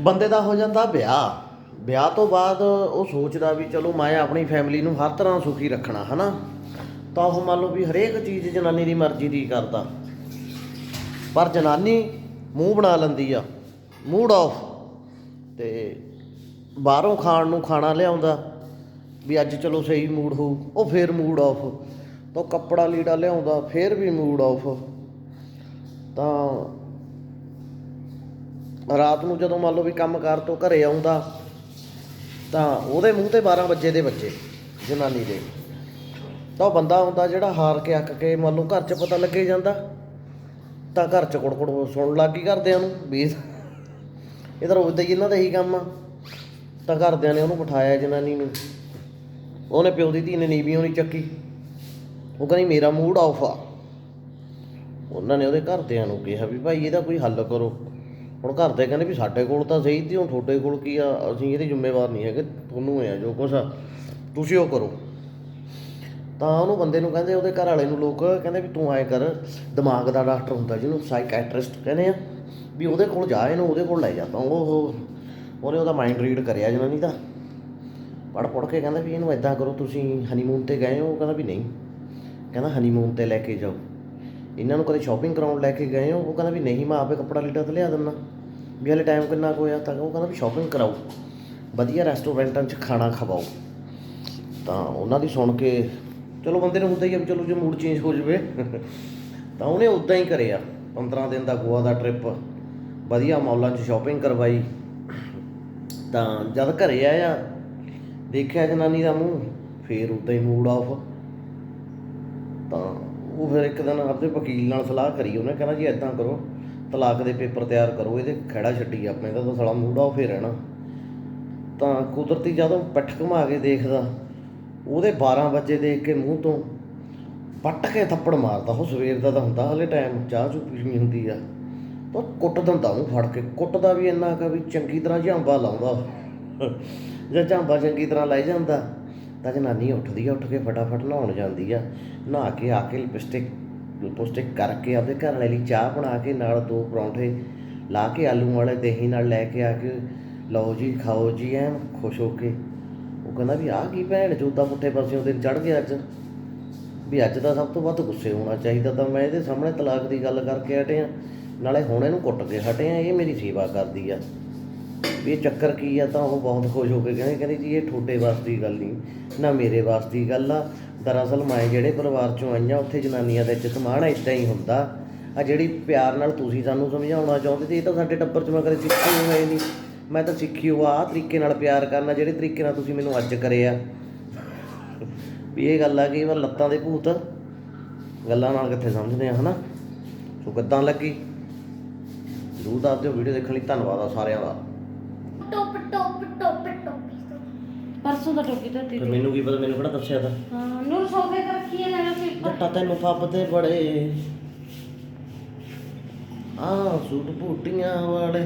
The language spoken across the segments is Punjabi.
ਬੰਦੇ ਦਾ ਹੋ ਜਾਂਦਾ ਵਿਆਹ। ਵਿਆਹ ਤੋਂ ਬਾਅਦ ਉਹ ਸੋਚਦਾ ਵੀ ਚਲੋ ਮੈਂ ਆਪਣੀ ਫੈਮਿਲੀ ਨੂੰ ਹਰ ਤਰ੍ਹਾਂ ਸੁਖੀ ਰੱਖਣਾ, ਹਨਾ? ਤਾਂ ਉਹ ਮੰਨ ਲਓ ਵੀ ਹਰੇਕ ਚੀਜ਼ ਜਨਾਨੀ ਦੀ ਮਰਜ਼ੀ ਦੀ ਕਰਦਾ। ਪਰ ਜਨਾਨੀ ਮੂੰਹ ਬਣਾ ਲੈਂਦੀ ਆ ਮੂਡ ਆਫ ਤੇ ਬਾਹਰੋਂ ਖਾਣ ਨੂੰ ਖਾਣਾ ਲਿਆਉਂਦਾ, ਵੀ ਅੱਜ ਚਲੋ ਸਹੀ ਮੂਡ ਹੋਊ, ਉਹ ਫੇਰ ਮੂਡ ਆਫ ਤਾਂ ਕੱਪੜਾ ਲੀੜਾ ਲਿਆਉਂਦਾ, ਫੇਰ ਵੀ ਮੂਡ ਆਫ ਤਾਂ ਰਾਤ ਨੂੰ ਜਦੋਂ ਮੰਨ ਲਓ ਵੀ ਕੰਮਕਾਰ ਤੋਂ ਘਰੇ ਆਉਂਦਾ, ਤਾਂ ਉਹਦੇ ਮੂੰਹ ਤੇ 12 ਵਜੇ ਦੇ ਬੱਚੇ, ਜਨਾਨੀ ਦੇ। ਤਾਂ ਉਹ ਬੰਦਾ ਹੁੰਦਾ ਜਿਹੜਾ ਹਾਰ ਕੇ ਅੱਕ ਕੇ ਮੰਨ ਲਓ ਘਰ 'ਚ ਪਤਾ ਲੱਗੇ ਜਾਂਦਾ, ਤਾਂ ਘਰ 'ਚ ਕੁੜਕੁੜ ਸੁਣ ਲੱਗ ਗਈ ਘਰਦਿਆਂ ਨੂੰ ਵੀ ਰੋਜ਼ ਦਾ ਹੀ ਇਹਨਾਂ ਦਾ ਇਹੀ ਕੰਮ ਆ। ਤਾਂ ਘਰਦਿਆਂ ਨੇ ਉਹਨੂੰ ਬਿਠਾਇਆ ਜਨਾਨੀ ਨੂੰ। ਉਹਨੇ ਪਿਓ ਦੀ ਧੀ ਨੇ ਨੀਵੀਂ ਨਹੀਂ ਚੱਕੀ। ਉਹ ਕਹਿੰਦੀ, ਮੇਰਾ ਮੂਡ ਆਫ ਆ। ਉਹਨਾਂ ਨੇ ਉਹਦੇ ਘਰਦਿਆਂ ਨੂੰ ਕਿਹਾ ਵੀ ਭਾਈ ਇਹਦਾ ਕੋਈ ਹੱਲ ਕਰੋ। ਹੁਣ ਘਰ ਦੇ ਕਹਿੰਦੇ ਵੀ ਸਾਡੇ ਕੋਲ ਤਾਂ ਸਹੀ ਤੀ, ਹੁਣ ਤੁਹਾਡੇ ਕੋਲ ਕੀ ਆ? ਅਸੀਂ ਇਹਦੇ ਜ਼ਿੰਮੇਵਾਰ ਨਹੀਂ ਹੈਗੇ, ਤੁਹਾਨੂੰ ਹੈ ਜੋ ਕੁਛ ਆ। ਤੁਸੀਂ ਉਹ ਕਰੋ। ਤਾਂ ਉਹਨੂੰ ਬੰਦੇ ਨੂੰ ਕਹਿੰਦੇ, ਉਹਦੇ ਘਰ ਵਾਲੇ ਨੂੰ ਲੋਕ ਕਹਿੰਦੇ ਵੀ ਤੂੰ ਆਏ ਕਰ, ਦਿਮਾਗ ਦਾ ਡਾਕਟਰ ਹੁੰਦਾ ਜਿਹਨੂੰ ਸਾਈਕੈਟ੍ਰਿਸਟ ਕਹਿੰਦੇ ਆ, ਵੀ ਉਹਦੇ ਕੋਲ ਜਾ, ਇਹਨੂੰ ਉਹਦੇ ਕੋਲ ਲੈ ਜਾ। ਤਾਂ ਉਹ ਉਹਨੇ ਉਹਦਾ ਮਾਈਂਡ ਰੀਡ ਕਰਿਆ ਜਨਾਨੀ ਦਾ। ਪੜ ਪੜ ਕੇ ਕਹਿੰਦਾ ਵੀ ਇਹਨੂੰ ਐਦਾਂ ਕਰੋ, ਤੁਸੀਂ ਹਨੀਮੂਨ ਤੇ ਗਏ ਹੋ, ਉਹ ਕਹਿੰਦਾ ਵੀ ਨਹੀਂ। ਕਹਿੰਦਾ ਹਨੀਮੂਨ ਤੇ ਲੈ ਕੇ ਜਾਓ। ਇਹਨਾਂ ਨੂੰ ਕਦੇ ਸ਼ਾਪਿੰਗ ਕਰਾਉਣ ਲੈ ਕੇ ਗਏ ਹੋ? ਉਹ ਕਹਿੰਦਾ ਵੀ ਨਹੀਂ, ਮੈਂ ਆਪੇ ਕੱਪੜਾ ਲੀੜਾ ਤੇ ਲਿਆ ਦਿੰਦਾ। ਵੀ ਹਲੇ ਟਾਈਮ ਕਿੰਨਾ ਕੁ ਹੋਇਆ? ਤਾਂ ਉਹ ਕਹਿੰਦਾ ਵੀ ਸ਼ਾਪਿੰਗ ਕਰਾਓ। ਵਧੀਆ ਰੈਸਟੋਰੈਂਟਾਂ 'ਚ ਖਾਣਾ ਖਵਾਓ। ਤਾਂ ਉਹਨਾਂ ਦੀ ਸੁਣ ਕੇ, ਚਲੋ ਬੰਦੇ ਨੂੰ ਹੁੰਦਾ ਹੀ ਆ ਵੀ ਚਲੋ ਜੇ ਮੂਡ ਚੇਂਜ ਹੋ ਜਾਵੇ, ਤਾਂ ਉਹਨੇ ਉਦਾਂ ਹੀ ਕਰਿਆ। 15 ਦਿਨ ਦਾ ਗੋਆ ਦਾ ਟ੍ਰਿਪ ਵਧੀਆ ਮੌਲਾਂ 'ਚ ਸ਼ਾਪਿੰਗ ਕਰਵਾਈ। ਤਾਂ ਜਦ ਘਰੇ ਆਇਆ, ਦੇਖਿਆ ਜਨਾਨੀ ਦਾ ਮੂੰਹ, ਫੇਰ ਉਦਾਂ ਹੀ ਮੂਡ ਆਫ ਤਾਂ ਉਹ ਫਿਰ ਇੱਕ ਦਿਨ ਆਪਦੇ ਵਕੀਲ ਨਾਲ ਸਲਾਹ ਕਰੀ, ਉਹਨੇ ਕਹਿੰਦਾ ਜੀ ਐਦਾਂ ਕਰੋ, ਤਲਾਕ ਦੇ ਪੇਪਰ ਤਿਆਰ ਕਰੋ, ਇਹਦੇ ਖੜਾ ਛੱਡੀ ਆਪਣੇ ਦਾ ਤਾਂ ਸਾਲਾ ਮੂਡ ਆਫ ਹੀ ਰਹਿਣਾ ਤਾਂ ਕੁਦਰਤੀ ਜਦੋਂ ਪਿੱਠ ਘੁਮਾ ਕੇ ਦੇਖਦਾ, ਉਹਦੇ 12 ਵਜੇ ਦੇਖ ਕੇ ਮੂੰਹ ਤੋਂ ਪੱਟ ਕੇ ਥੱਪੜ ਮਾਰਦਾ, ਉਹ ਸਵੇਰ ਦਾ ਤਾਂ ਹੁੰਦਾ ਹਲੇ ਟਾਈਮ ਚਾਹ ਚੂ ਪੀਣੀ ਹੁੰਦੀ ਆ। ਤਾਂ ਕੁੱਟ ਦਿੰਦਾ ਉਹ ਫੜ ਕੇ, ਕੁੱਟਦਾ ਵੀ ਇੰਨਾ ਕਾ ਵੀ ਚੰਗੀ ਤਰ੍ਹਾਂ ਝਾਂਬਾ ਲਾਉਂਦਾ। ਜਾਂ ਝਾਂਬਾ ਚੰਗੀ ਤਰ੍ਹਾਂ ਲੈ ਜਾਂਦਾ। ਤਾਂ ਜਨਾਨੀ ਉੱਠਦੀ ਆ, ਉੱਠ ਕੇ ਫਟਾਫਟ ਨਹਾਉਣ ਜਾਂਦੀ ਆ। ਨਹਾ ਕੇ ਆ ਕੇ ਲਿਪਸਟਿਕ ਲਿਪਸਟਿਕ ਕਰਕੇ ਆਪਦੇ ਘਰ ਵਾਲੇ ਲਈ ਚਾਹ ਬਣਾ ਕੇ ਨਾਲ ਦੋ ਪਰੌਂਠੇ ਲਾ ਕੇ ਆਲੂ ਵਾਲੇ ਦਹੀਂ ਨਾਲ ਲੈ ਕੇ ਆ ਕੇ ਲਓ ਜੀ, ਖਾਓ ਜੀ ਐ ਖੁਸ਼ ਹੋ ਕੇ। ਉਹ ਕਹਿੰਦਾ ਵੀ ਆਹ ਕੀ ਭੈਣ ਚੋਦਾ ਪੁੱਠੇ ਪਾਸਿਓਂ ਦਿਨ ਚੜ ਗਿਆ ਅੱਜ। ਵੀ ਅੱਜ ਦਾ ਸਭ ਤੋਂ ਵੱਧ ਗੁੱਸੇ ਹੋਣਾ ਚਾਹੀਦਾ ਤਾਂ ਮੈਂ ਇਹਦੇ ਸਾਹਮਣੇ ਤਲਾਕ ਦੀ ਗੱਲ ਕਰਕੇ ਹਟਿਆ। ਨਾਲੇ ਹੁਣ ਇਹਨੂੰ ਕੁੱਟ ਕੇ ਹਟਿਆ, ਇਹ ਮੇਰੀ ਸੇਵਾ ਕਰਦੀ ਆ। ਵੀ ਇਹ ਚੱਕਰ ਕੀ ਆ, ਤਾਂ ਉਹ ਬਹੁਤ ਖੁਸ਼ ਹੋ ਕੇ ਕਹਿੰਦੇ ਕਹਿੰਦੇ ਜੀ, ਇਹ ਤੁਹਾਡੇ ਵਾਸਤੇ ਦੀ ਗੱਲ ਨਹੀਂ, ਨਾ ਮੇਰੇ ਵਾਸਤੇ ਦੀ ਗੱਲ ਆ। ਦਰਅਸਲ ਮੈਂ ਜਿਹੜੇ ਪਰਿਵਾਰ ਚੋਂ ਆਈਆਂ, ਉੱਥੇ ਜਨਾਨੀਆਂ ਦੇ ਵਿੱਚ ਸਮਾਨ ਇਦਾਂ ਹੀ ਹੁੰਦਾ। ਆ ਜਿਹੜੀ ਪਿਆਰ ਨਾਲ ਤੁਸੀਂ ਸਾਨੂੰ ਸਮਝਾਉਣਾ ਚਾਹੁੰਦੇ ਤੇ ਇਹ ਤਾਂ ਸਾਡੇ ਟੱਬਰ 'ਚ ਮੈਂ ਕਦੇ ਸਿੱਖੀ ਹੋਏ ਨਹੀਂ। ਮੈਂ ਤਾਂ ਸਿੱਖੀ ਹੋਆ ਆਹ ਤਰੀਕੇ ਨਾਲ ਪਿਆਰ ਕਰਨਾ ਜਿਹੜੇ ਤਰੀਕੇ ਨਾਲ ਤੁਸੀਂ ਮੈਨੂੰ ਅੱਜ ਕਰਿਆ ਵੀ ਇਹ ਗੱਲ ਆ ਕਿ ਮੈਂ ਲੱਤਾਂ ਦੇ ਭੂਤ ਗੱਲਾਂ ਨਾਲ ਕਿੱਥੇ ਸਮਝਦੇ ਆ, ਹਨਾ? ਸੋ ਕਿੱਦਾਂ ਲੱਗੀ? ਜ਼ਰੂਰ ਦੱਸ ਦਿਓ ਵੀਡੀਓ ਦੇਖਣ ਲਈ ਧੰਨਵਾਦ ਆ ਸਾਰਿਆਂ ਦਾ। ਟੋਪ ਟੋਪ ਟੋਪ ਟੋਪ। ਪਰਸੋਂ ਦਾ ਟੋਕੀ ਤਾਂ ਤੇ ਮੈਨੂੰ ਕੀ ਪਤਾ ਮੈਨੂੰ ਕਿਹੜਾ ਦੱਸਿਆ ਤਾਂ? ਹਾਂ ਨੂਰ ਸੋਫੇ ਤੇ ਰੱਖੀ ਹੈ ਨਾ ਪੇਪਰ। ਜੱਟਾ ਤੈਨੂੰ ਫੱਬਦੇ ਬੜੇ। ਆ ਸੂਟ ਬੂਟੀਆਂ ਵਾਲੇ।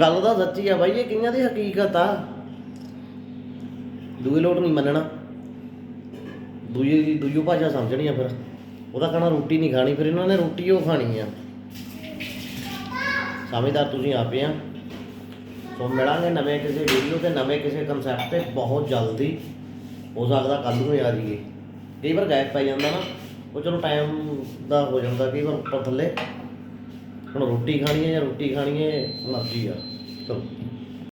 ਗੱਲ ਤਾਂ ਸੱਚੀ ਆ ਬਾਈ ਇਹ ਕਈਆਂ ਦੀ ਹਕੀਕਤ ਆ? ਦੂਏ ਲੋਟ ਨਹੀਂ ਮੰਨਣਾ। ਦੂਜੀ ਦੂਜੀ ਭਾਸ਼ਾ ਸਮਝਣੀ ਆ ਫਿਰ। ਉਹਦਾ ਕਹਣਾ ਰੋਟੀ ਨਹੀਂ ਖਾਣੀ ਫਿਰ ਇਹਨਾਂ ਨੇ ਰੋਟੀ ਉਹ ਖਾਣੀ ਆ। ਸਮਝਦਾਰ ਤੁਸੀਂ ਆਪੇ ਆ। ਸੋ ਮਿਲਾਂਗੇ ਨਵੇਂ ਕਿਸੇ ਵੀਡੀਓ ਤੇ, ਨਵੇਂ ਕਿਸੇ ਕਨਸੈਪਟ ਤੇ ਬਹੁਤ ਜਲਦੀ। ਹੋ ਸਕਦਾ ਕੱਲ ਨੂੰ ਆ ਜਾਈਏ ਕਈ ਵਾਰ ਗੈਪ ਪੈ ਜਾਂਦਾ ਨਾ, ਉਹ ਚਲੋ ਟਾਈਮ ਦਾ ਹੋ ਜਾਂਦਾ, ਕਈ ਵਾਰ ਉੱਪਰ ਥੱਲੇ। ਹੁਣ ਰੋਟੀ ਖਾਣੀ ਹੈ ਜਾਂ ਰੋਟੀ ਖਾਣੀ ਹੈ, ਮਰਜ਼ੀ ਆ। ਚਲੋ।